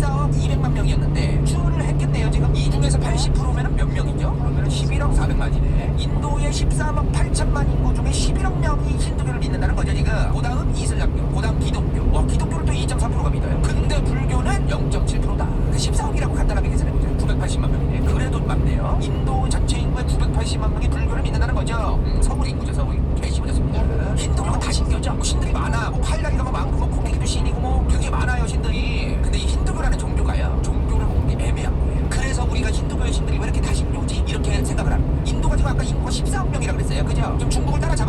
14억 200만 명이었는데 추월을 했겠네요. 지금 이 중에서 80%면 몇 명이죠? 그러면 11억 400만이네. 인도의 13억 8천만 인구 중에 11억 명이 힌두교를 믿는다는 거죠 지금. 그 다음 이슬람교 그 다음 기독교. 와 기독교를 또 2.4%가 믿어요. 근데 불교는 0.7%다. 그 14억이라고 간단하게 계산해보자 980만 명이네. 그래도 맞네요. 인도 전체 인구의 980만 명이 불교를 믿는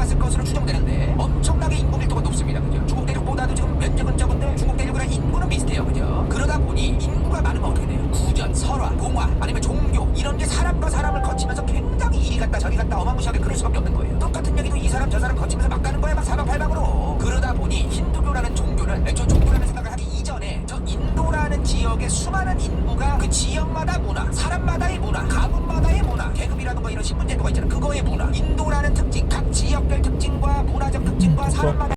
잡았을 것으로 추정되는데 엄청나게 인구 밀도가 높습니다. 그죠? 중국 대륙보다도 지금 면적은 적은데 중국 대륙이랑 인구는 비슷해요. 그죠? 그러다 보니 인구가 많으면 어떻게 돼요? 구전, 설화, 공화, 아니면 종교 이런 게 사람과 사람을 거치면서 굉장히 이리 갔다 저리 갔다 어마무시하게 그럴 수밖에 없는 거예요. 똑같은 얘기도 이 사람 저 사람 거치면서 막 가는 거야 막 사방팔방으로. 그러다 보니 힌두교라는 종교는 저 종교라는 생각을 하기 이전에 저 인도라는 지역의 수많은 인구가 그 지역마다 문화, 사람마다의 문화, 가문마다의 문화, 계급이라든가 이런 신분 제도가 있잖아. 그거의 문화, 인도라는 특징, 각 지역별 특징과 문화적 특징과 사람마다